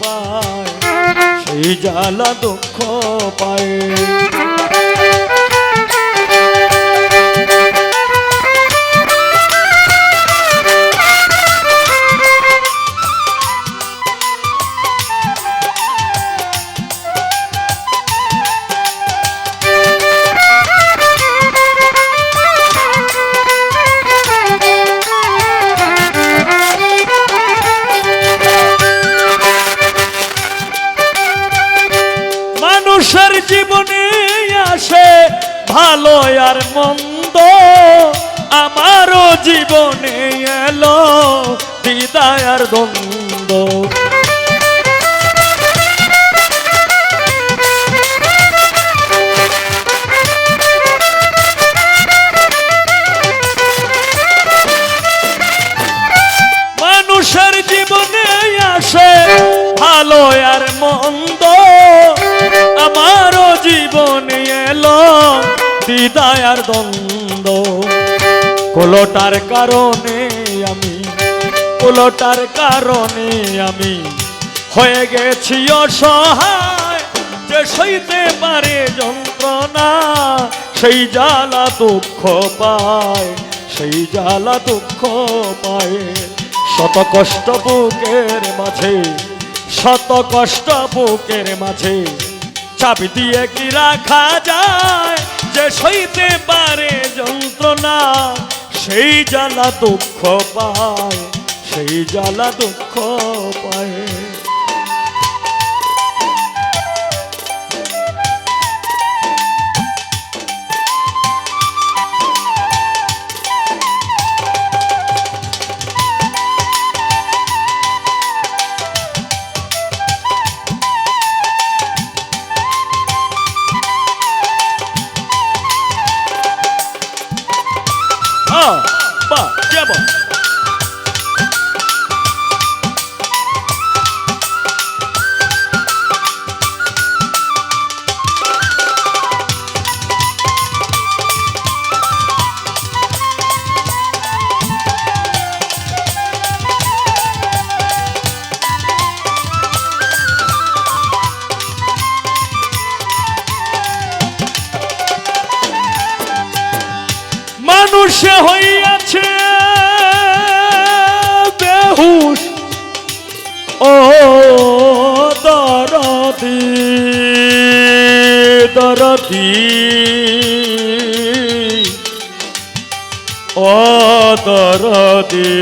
পায় সেই জ্বালা দুঃখ পায়। ভালো আর মন্দ আমারও জীবনে এলো বিদায় আর দ্বন্দ্ব। মানুষের জীবনে আসে ভালো আর মন্দ, আমারও জীবনে দিদায় আর দ্বন্দ্ব। কোলোটার কারণে আমি, কোলোটার কারণে আমি হয়ে গেছি অসহায়। যে সইতে পারে যন্ত্রণা, সেই জ্বালা দুঃখ পায়, সেই জ্বালা দুঃখ পায়। শত কষ্ট বুকের মাঝে, শত কষ্ট বুকের মাঝে চাবি দিয়ে কি রাখা যায়? যে সইতে পারে যন্ত্রণা, সেই জ্বালা দুঃখ পায়, সেই জ্বালা দুঃখ পায়। Ah, ba, llevo. মানুষে হইয়াছে বেহুশ ও দরদি দরদি। ও দরদি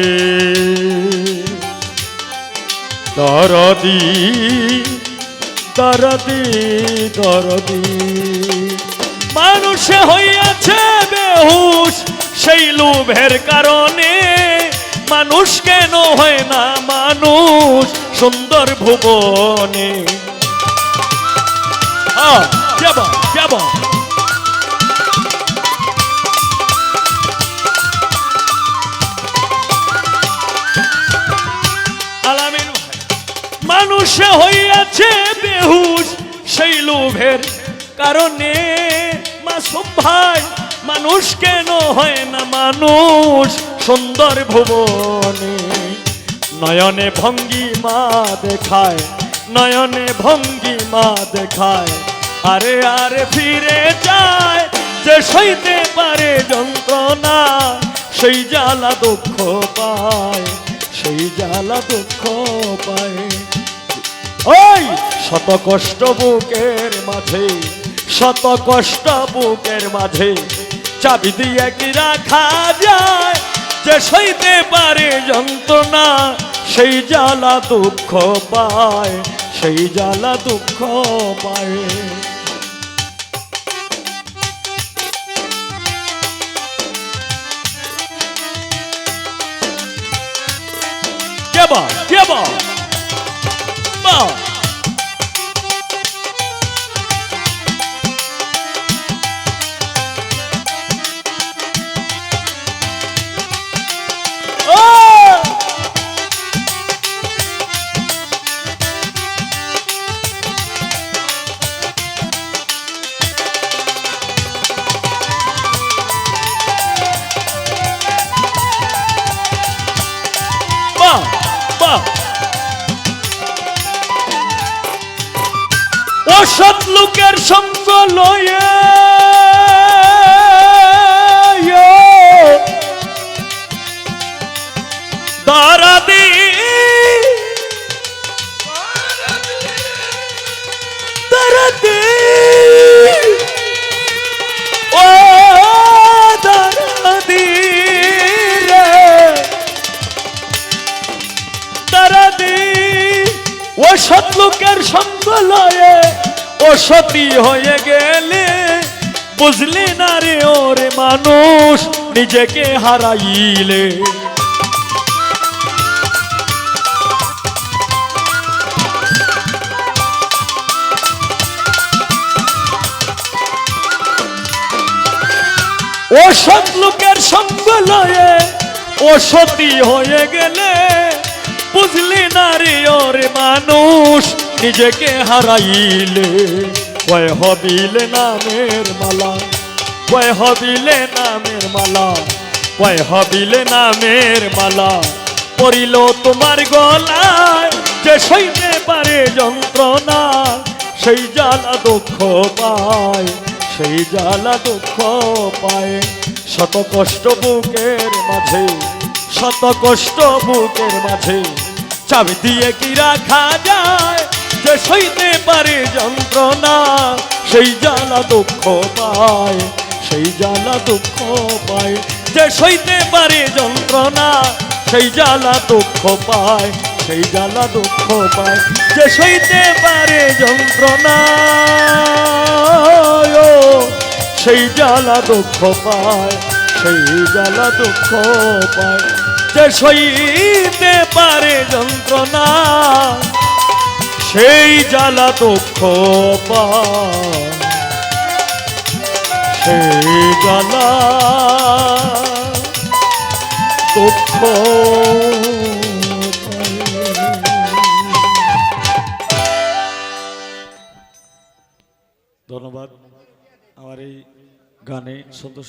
দরদি দরদি দরদি। মানুষে হইয়াছে বেহুশ সেই লোভের কারণে মানুষ কেন হয় না মানুষ সুন্দর ভুবনে? যাব যাব মানুষে হইয়াছে বেহুশ সেই লোভের কারণে মাসুম ভাই মানুষ কেন হয় না মানুষ? সুন্দর ভুবনে নয়নে ভঙ্গিমা দেখায়, নয়নে ভঙ্গিমা দেখায়। আরে আরে ফিরে যায় যে সইতে পারে যন্ত্রণা, সেই জ্বালা দুঃখ পায়, সেই জ্বালা জ্বালা দুঃখ পায়। ওই শত কষ্ট বুকের মাঝে শত কষ্ট বুকের মাঝে চাবি দিয়ে কি রাখা যায়? যে সইতে পারে যন্ত্রণা, সেই জ্বালা দুঃখ পায়, সেই জ্বালা দুঃখ পায়। কে বা? কে বা? অসৎ লোকের সঙ্গ লয়ে দারাদি দারাদি ও দারাদি রে। দারাদি ও সৎ লোকের সঙ্গ লয়ে ও সতী হয়ে গেলে বুঝলি না রে ওরে মানুষ, নিজেকে হারাইলে। ও সৎ লোকের সঙ্গ লয়ে ও সতী হয়ে গেলে বুঝলি না রে ওরে মানুষ নিজেকে হারাইলে কয় হবিলে নামের মালা কয় হবিলে নামের মালা কয় হবিলে নামের মালা। পড়িল তোমার গলায় যে সইতে পারে যন্ত্রণা, সেই জ্বালা দুঃখ পায়, সেই জ্বালা দুঃখ পায়। শত কষ্ট বুকের মাঝে, শত কষ্ট বুকের মাঝে, চাবি দিয়ে কি রাখা যায়? যে সইতে পারে যন্ত্রণা, সেই জ্বালা দুঃখ পায়, সেই জ্বালা দুঃখ পায়। যে সইতে পারে যন্ত্রণা, সেই জ্বালা দুঃখ পায়, সেই জ্বালা দুঃখ পায়। যে সইতে পারে যন্ত্রণা সেই জ্বালা দুঃখ পায়, সেই জ্বালা দুঃখ পায়। যে সইতে পারে যন্ত্রণা সেই জ্বালা দুঃখ সেই জ্বালা দুঃখ ধন্যবাদ। আমার এই গানে সুন্দর